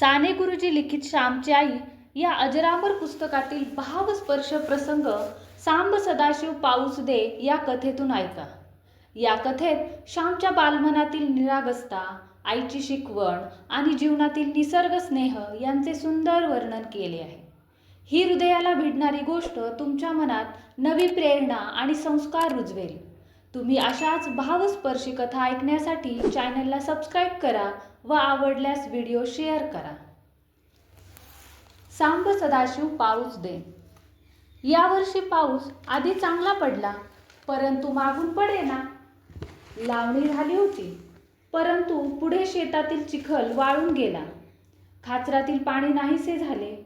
साने गुरुजी लिखित श्यामची आई या अजरामर पुस्तकातील भावस्पर्श प्रसंग सांब सदाशिव पाऊस दे या कथेतून ऐका. या कथेत श्यामच्या बालमनातील निरागस्ता आईची शिकवण आणि जीवनातील निसर्ग स्नेह यांचे सुंदर वर्णन केले आहे. ही हृदयाला भिडणारी गोष्ट तुमच्या मनात नवी प्रेरणा आणि संस्कार रुजवेल. तुम्ही अशाच भावस्पर्शी कथा ऐकण्यासाठी चॅनलला सबस्क्राईब करा व आवडल्यास व्हिडिओ शेअर करा. सांब सदाशिव पाऊस दे. यावर्षी पाऊस आधी चांगला पडला परंतु मागून पडेना. लावणी झाली होती परंतु पुढे शेतातील चिखल वाळून गेला. खाचरातील पाणी नाहीसे झाले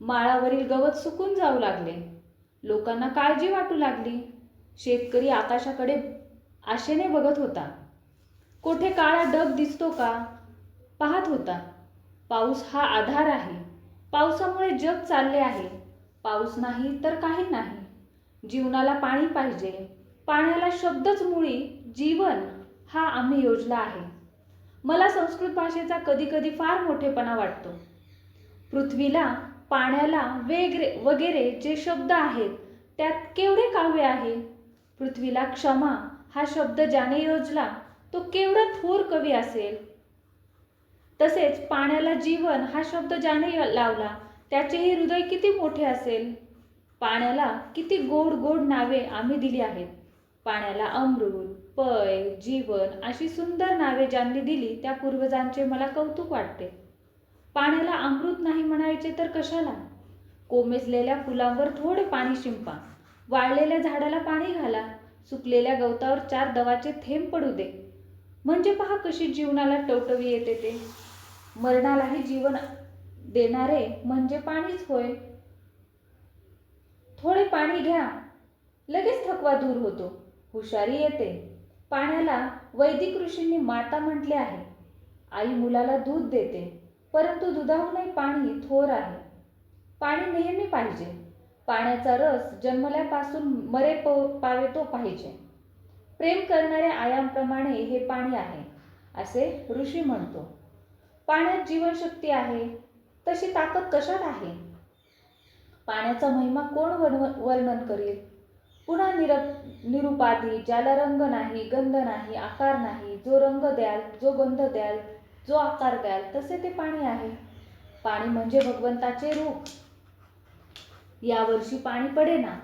माळावरील गवत सुकून जाऊ लागले. लोकांना काळजी वाटू लागली. शेतकरी आकाशाकडे आशेने बघत होता. कोठे काळा डग दिसतो का? पाहत होता. पाऊस हा आधार आहे. पावसामुळे जग चालले आहे. पाऊस नाही तर काही नाही. जीवनाला पाणी पाहिजे. पाण्याला शब्दच मुळी जीवन हा आम्ही योजला आहे. मला संस्कृत भाषेचा कधीकधी फार मोठेपणा वाटतो. पृथ्वीला पाण्याला वेगरे वगैरे जे शब्द आहेत त्यात केवढे काव्य आहे? पृथ्वीला क्षमा हा शब्द ज्याने योजला तो केवढा थोर कवी असेल? तसेच पाण्याला जीवन हा शब्द ज्याने लावला त्याचेही हृदय किती मोठे असेल? पाण्याला किती गोड गोड नावे आम्ही दिली आहेत. पाण्याला अमृत पय जीवन अशी सुंदर नावे ज्यांनी दिली त्या पूर्वजांचे मला कौतुक वाटते. पाण्याला अमृत नाही म्हणायचे तर कशाला? कोमेजलेल्या फुलांवर थोडे पाणी शिंपा. वाळलेल्या झाडाला पाणी घाला. सुकलेल्या गवतावर चार दवाचे थेंब पडू दे. म्हणजे पहा कशी जीवनाला टवटवी येते ते. मरणालाही जीवन देणारे म्हणजे पाणीच होय. थोडे पाणी घ्या. लगेच थकवा दूर होतो. हुशारी येते. पाण्याला वैदिक ऋषींनी माता म्हटले आहे. आई मुलाला दूध देते परंतु दुधाहूनही पाणी थोर आहे. पाणी नेहमी पाहिजे. पाण्याचा रस जन्मल्यापासून मरे पावे तो पाहिजे. प्रेम करणाऱ्या आयांप्रमाणे हे पाणी आहे असे ऋषी म्हणतो. पाण्यात जीवनशक्ती आहे तशी ताकद कशात आहे? पाण्याचा महिमा कोण वर्णन करेल? पुन्हा निरप निरुपाधी ज्याला रंग नाही गंध नाही आकार नाही जो रंग द्याल जो गंध द्याल जो आकार द्याल तसे ते पाणी आहे. पाणी म्हणजे भगवंताचे रूप. यावर्षी पाणी पडेना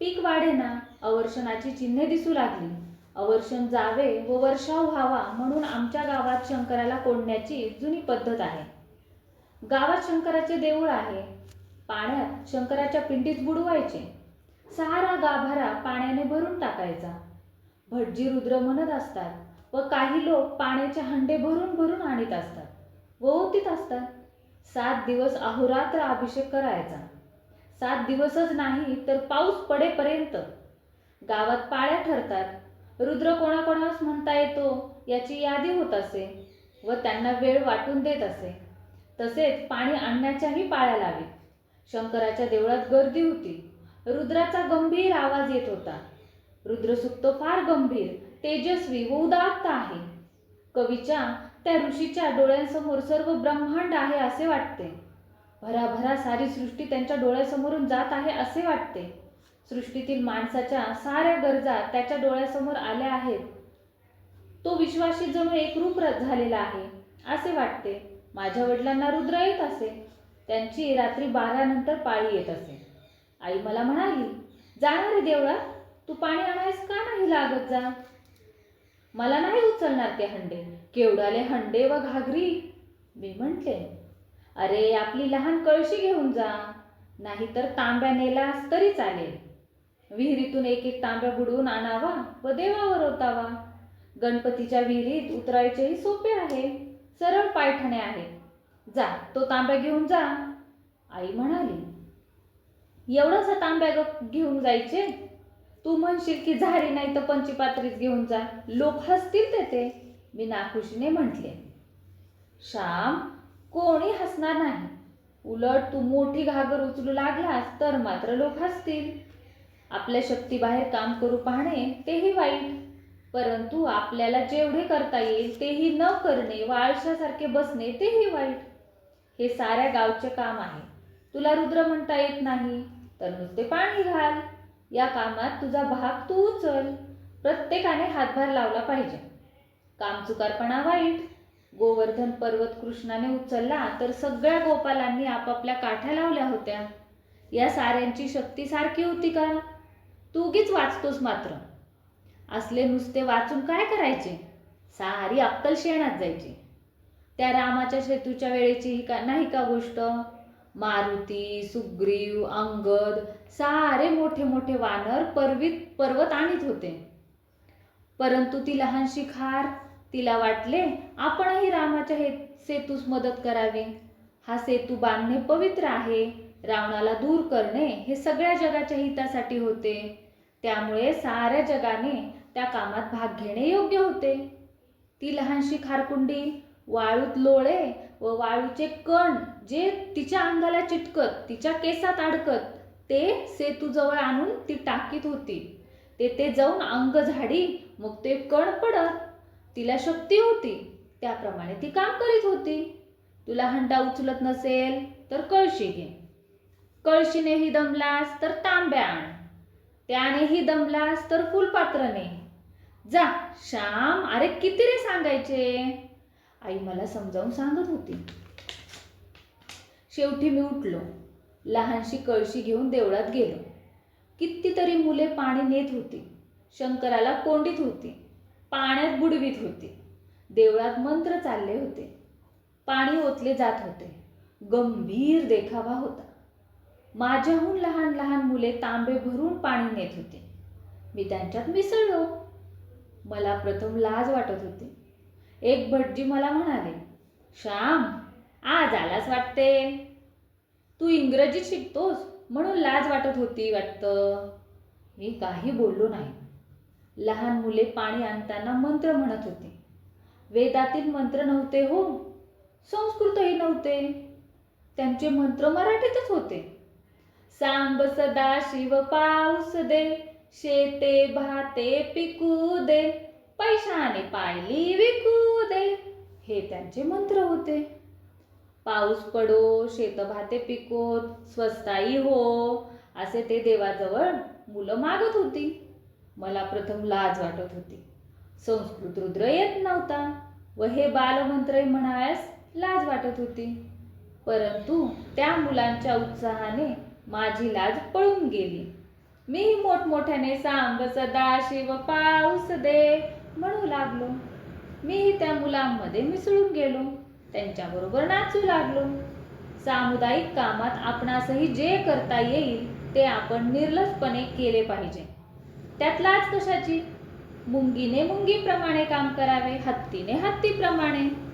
पीक वाढेना अवर्षणाची चिन्हे दिसू लागली. अवर्षण जावे व वर्षाव व्हावा म्हणून आमच्या गावात शंकराला कोंडण्याची जुनी पद्धत आहे. गावात शंकराचे देऊळ आहे. पाण्यात शंकराच्या पिंडीत बुडवायचे. सहारा गाभारा पाण्याने भरून टाकायचा. भटजी रुद्र म्हणत असतात व काही लोक पाण्याचे हंडे भरून भरून आणीत असतात. व ओतीत असतात. सात दिवस अहोरात्र अभिषेक करायचा. सात दिवसच नाही तर पाऊस पडेपर्यंत. गावात पाळ्या ठरतात. रुद्र कोणाकोणास म्हणता येतो याची यादी होत असे व त्यांना वेळ वाटून देत असे. तसेच पाणी आणण्याच्याही पाळ्या लावीत. शंकराच्या देवळात गर्दी होती. रुद्राचा गंभीर आवाज येत होता. रुद्रसुक्त फार गंभीर तेजस्वी व उदात्त आहे. कवीच्या त्या ऋषीच्या डोळ्यांसमोर सर्व ब्रह्मांड आहे असे वाटते. भराभरा सारी सृष्टी त्यांच्या डोळ्यासमोरून जात आहे असे वाटते. सृष्टीतील माणसाच्या साऱ्या गरजा त्याच्या डोळ्यासमोर आल्या आहेत. तो विश्वाशी जणू एकरूप झालेला आहे असे वाटते. माझ्या वडिलांना रुद्र येत असे. त्यांची रात्री बारानंतर पाळी येत असे. आई मला म्हणाली जाणार रे देवळात? तू पाणी आणायस का नाही लागत जा? मला नाही उचलणार ते हंडे. केवढाले हंडे व घागरी. मी म्हटले अरे आपली लहान कळशी घेऊन जा. नाहीतर तांब्या नेलास तरी चालेल. विहिरीतून एक एक तांब्या बुडवून आणावा व देवावर ओतावा. गणपतीच्या विहिरीत उतरायचेही सोपे आहे सरळ पायठणे आहे. जा तो तांब्या घेऊन जा. आई म्हणाली एवढासा तांब्या घेऊन जायचे? तू म्हणशील की झाडी नाही तर पंचीपात्रीच घेऊन जा. लोक हसतील तेथे. मी नाखुशीने म्हटले श्याम कोणी हसणार नाही. उलट तू मोठी घागर उचलू लागलास तर मात्र लोक हसतील. आपल्या शक्तीबाहेर काम करू पाहणे तेही वाईट. परंतु आपल्याला जेवढे करता येईल तेही न करणे व आळशासारखे बसणे तेही वाईट. हे साऱ्या गावचे काम आहे. तुला रुद्र म्हणता येत नाही तर नुसते पाणी घाल. या कामात तुझा भाग तू उचल. प्रत्येकाने हातभार लावला पाहिजे. कामचुकारपणा वाईट. गोवर्धन पर्वत कृष्णाने उचलला तर सगळ्या गोपालांनी आपापल्या काठ्या लावल्या होत्या. या साऱ्यांची शक्ती सारखी होती का? तू उगीच वाचतोस मात्र. असले नुसते वाचून काय करायचे? सारी अक्कल शेणात जायची. त्या रामाच्या सेतूच्या वेळेची ही का नाही का गोष्ट? मारुती सुग्रीव अंगद सारे मोठे मोठे वानर पर्वीत पर्वत आणीत होते. परंतु ती लहानशी खार तिला वाटले आपणही रामाच्या हे सेतूस मदत करावी. हा सेतू बांधणे पवित्र आहे. रावणाला दूर करणे हे सगळ्या जगाच्या हितासाठी होते. त्यामुळे साऱ्या जगाने त्या कामात भाग घेणे योग्य होते. ती लहानशी खारकुंडी वाळूत लोळे व वाळूचे कण जे तिच्या अंगाला चिटकत तिच्या केसात अडकत ते सेतूजवळ आणून ती टाकीत होती. तेथे जाऊन अंग झाडी मग ते कण पडत. तिला शक्ती होती. त्याप्रमाणे ती काम करीत होती. तुला हंडा उचलत नसेल तर कळशी घे. कळशीनेही दमलास तर तांब्या आण. त्यानेही दमलास तर फुलपात्र ने जा श्याम अरे किती रे सांगायचे? आई मला समजावून सांगत होती. शेवटी मी उठलो. लहानशी कळशी घेऊन देवळात गेलो. कितीतरी मुले पाणी नेत होती. शंकराला कोंडीत होती. पाण्यात बुडवीत होती. देवळात मंत्र चालले होते. पाणी ओतले जात होते. गंभीर देखावा होता. माझ्याहून लहान लहान मुले तांबे भरून पाणी नेत होते. मी त्यांच्यात मिसळलो. मला प्रथम लाज वाटत होती. एक भटजी मला म्हणाले श्याम आज आलाच वाटते? तू इंग्रजी शिकतोस म्हणून लाज वाटत होती वाटतं. मी काही बोललो नाही. लहान मुले पाणी आणताना मंत्र म्हणत होते. वेदातील मंत्र नव्हते हो संस्कृतही नव्हते. त्यांचे मंत्र मराठीतच होते. सांब सदा शिव पाऊस दे शेते भाते पिकू दे पैशाने पायली विकू दे हे त्यांचे मंत्र होते. पाऊस पडो शेतभाते पिकोत स्वस्ताई हो असे ते देवाजवळ मुलं मागत होती. मला प्रथम लाज वाटत होती. संस्कृत रुद्र येत नव्हता व हे बालमंत्र म्हणायस लाज वाटत होती. परंतु त्या मुलांच्या उत्साहाने माझी लाज पळून गेली. मी मोठमोठ्याने सांग सदा शिव पाऊस दे म्हणू लागलो. मीही त्या मुलांमध्ये मिसळून गेलो. त्यांच्याबरोबर नाचू लागलो. सामुदायिक कामात आपणासही जे करता येईल ते आपण निर्लजपणे केले पाहिजे. त्यात लाज कशाची? मुंगीने मुंगीप्रमाणे काम करावे हत्तीने हत्तीप्रमाणे.